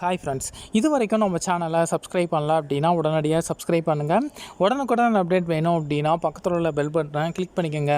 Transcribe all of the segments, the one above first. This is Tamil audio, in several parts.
ஹாய் ஃப்ரெண்ட்ஸ் இது வரைக்கும் நம்ம சேனலை சப்ஸ்கிரைப் பண்ணல அப்படின்னா உடனடியாக சப்ஸ்கிரைப் பண்ணுங்கள் உடனுக்குடன் அப்டேட் வேணும் அப்படின்னா பக்கத்தில் உள்ள பெல் பட்டனை கிளிக் பண்ணிக்கோங்க.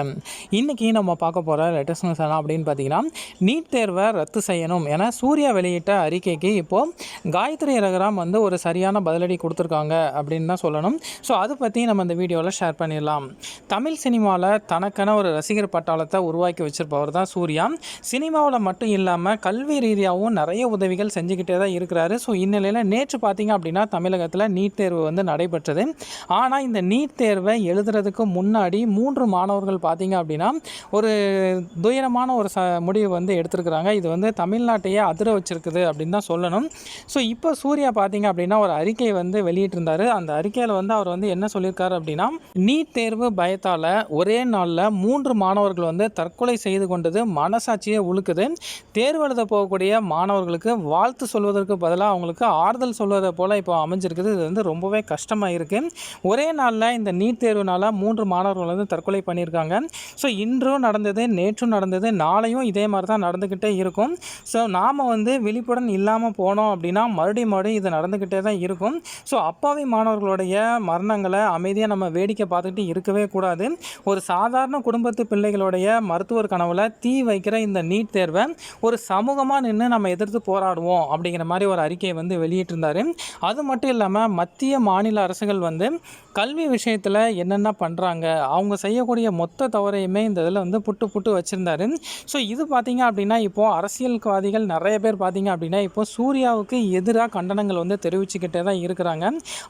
இன்றைக்கி நம்ம பார்க்க போகிற லேட்டஸ்ட் நியூஸ் என்ன அப்படின்னு பார்த்தீங்கன்னா நீட் தேர்வை ரத்து செய்யணும் என சூர்யா வெளியிட்ட அறிக்கைக்கு இப்போது காயத்ரி ரகராம் வந்து ஒரு சரியான பதிலடி கொடுத்துருக்காங்க அப்படின்னு தான் சொல்லணும். ஸோ அதை பற்றி நம்ம இந்த வீடியோவில் ஷேர் பண்ணிடலாம். தமிழ் சினிமாவில் தனக்கென ஒரு ரசிகர் பட்டாளத்தை உருவாக்கி வச்சிருப்பவர் தான் சூர்யா. சினிமாவில் மட்டும் இல்லாமல் கல்வி ரீதியாகவும் நிறைய உதவிகள் செஞ்சுக்கிட்டே தான் இருக்கிறாரு ஸோ இந்நிலையில் நேற்று பார்த்தீங்க அப்படின்னா தமிழகத்தில் நீட் தேர்வு வந்து நடைபெற்றது. ஆனால் இந்த நீட் தேர்வை எழுதுறதுக்கு முன்னாடி மூன்று மாணவர்கள் பார்த்தீங்க அப்படின்னா ஒரு துயரமான ஒரு ச முடிவு வந்து எடுத்திருக்கிறாங்க. இது வந்து தமிழ்நாட்டையே அதிர வச்சிருக்குது அப்படின்னு தான் சொல்லணும். ஸோ இப்போ சூர்யா பார்த்தீங்க அப்படின்னா ஒரு அறிக்கை வந்து வெளியிட்டிருந்தாரு. அந்த அறிக்கையில் வந்து அவர் வந்து என்ன சொல்லியிருக்காரு அப்படின்னா நீட் தேர்வு பயத்தால் ஒரே நாளில் மூன்று மாணவர்கள் வந்து தற்கொலை செய்து கொண்டது மனசாட்சியை உழுக்குது தேர்வு எழுத போகக்கூடிய மாணவர்களுக்கு வாழ்த்து சொல்வதற்கு பதிலாக அவங்களுக்கு ஆறுதல் சொல்வதை போல் இப்போ அமைஞ்சிருக்குது. இது வந்து ரொம்பவே கஷ்டமாக இருக்குது ஒரே நாளில் இந்த நீட் தேர்வுனால மூன்று மாணவர்கள் வந்து தற்கொலை பண்ணியிருக்காங்க. ஸோ இன்றும் நடந்தது நேற்றும் நடந்தது நாளையும் இதே மாதிரி தான் நடந்துக்கிட்டே இருக்கும். ஸோ நாம் வந்து விழிப்புடன் இல்லாமல் போனோம் அப்படின்னா மறுபடியும் மறுபடியும் இது நடந்துக்கிட்டே தான் இருக்கும். ஸோ அப்பாவி மாணவர்களுடைய மரணங்களை அமைதியாக நம்ம வேடிக்கை பார்த்துக்கிட்டு இருக்கவே கூடாது. ஒரு சாதாரண குடும்பத்து பிள்ளைகளுடைய மருத்துவர் கனவுல தீ வைக்கிற இந்த நீட் தேர்வை ஒரு சமூகமாக நின்று நம்ம எதிர்த்து போராடுவோம் அப்படிங்கிற மாதிரி ஒரு அறிக்கையை வந்து வெளியிட்டிருந்தார். அது மட்டும் இல்லாமல் மத்திய மாநில அரசுகள் வந்து கல்வி விஷயத்தில் என்னென்ன பண்ணுறாங்க அவங்க செய்யக்கூடிய மொத்த தவறையுமே இந்த இதில் வந்து புட்டு புட்டு வச்சுருந்தாரு. ஸோ இது பார்த்தீங்க அப்படின்னா இப்போது அரசியல்வாதிகள் நிறைய பேர் பார்த்தீங்க அப்படின்னா இப்போ சூர்யாவுக்கு எதிராக கண்டனங்கள் வந்து தெரிவிச்சுக்கிட்டே தான் இருக்கிறாங்க.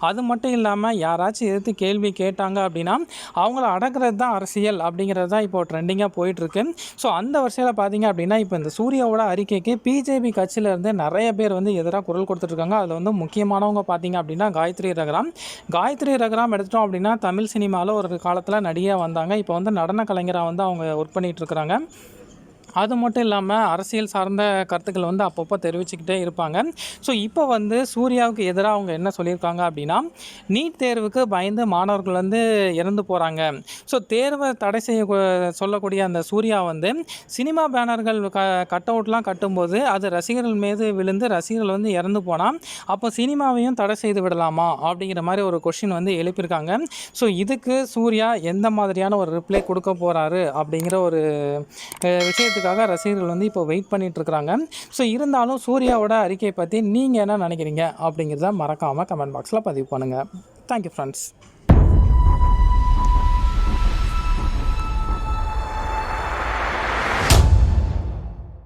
அது மட்டும் இல்லாமல் யாராச்சும் எதிர்த்து கேள்வி கேட்டாங்க அப்படின்னா அவங்கள அடக்கிறது தான் அரசியல் அப்படிங்கிறது தான் இப்போ ட்ரெண்டிங்காக போயிட்டுருக்கு. ஸோ அந்த வரிசையில் பார்த்தீங்க அப்படின்னா இப்போ இந்த சூர்யாவோட அறிக்கைக்கு பிஜேபி கட்சியிலேருந்து நிறைய பேர் வந்து எதிராக குரல் கொடுத்துட்ருக்காங்க. அதில் வந்து முக்கியமானவங்க பார்த்தீங்க அப்படின்னா காயத்ரி ரகராம். காயத்ரி ரகராம் எடுத்துட்டோம் அப்படின்னா தமிழ் சினிமாவில் ஒரு காலத்தில் நடிகையாக வந்தாங்க. இப்போ வந்து நடன கலைஞராக வந்து அவங்க ஒர்க் பண்ணிகிட்ருக்குறாங்க அது மட்டும் இல்லாமல் அரசியல் சார்ந்த கருத்துக்கள் வந்து அப்பப்போ தெரிவிச்சுக்கிட்டே இருப்பாங்க. ஸோ இப்போ வந்து சூர்யாவுக்கு எதிராக அவங்க என்ன சொல்லியிருக்காங்க அப்படின்னா நீட் தேர்வுக்கு பயந்து மாணவர்கள் வந்து இறந்து போகிறாங்க ஸோ தேர்வை தடை செய்ய சொல்லக்கூடிய அந்த சூர்யா வந்து சினிமா பேனர்கள் க கட் அவுட்லாம் கட்டும்போது அது ரசிகர்கள் மீது விழுந்து ரசிகர்கள் வந்து இறந்து போனால் அப்போ சினிமாவையும் தடை செய்து விடலாமா? அப்படிங்கிற மாதிரி ஒரு கொஷின் வந்து எழுப்பியிருக்காங்க. ஸோ இதுக்கு சூர்யா எந்த மாதிரியான ஒரு ரிப்ளை கொடுக்க போகிறாரு அப்படிங்கிற ஒரு விஷயத்தை விஷயத்துக்காக ரசிகர்கள் வந்து இப்போ வெயிட் பண்ணிட்டு ஸோ இருந்தாலும் சூர்யாவோட அறிக்கையை பற்றி நீங்கள் என்ன நினைக்கிறீங்க? அப்படிங்கிறத மறக்காமல் கமெண்ட் பாக்ஸில் பதிவு பண்ணுங்கள் தேங்க்யூ ஃப்ரெண்ட்ஸ்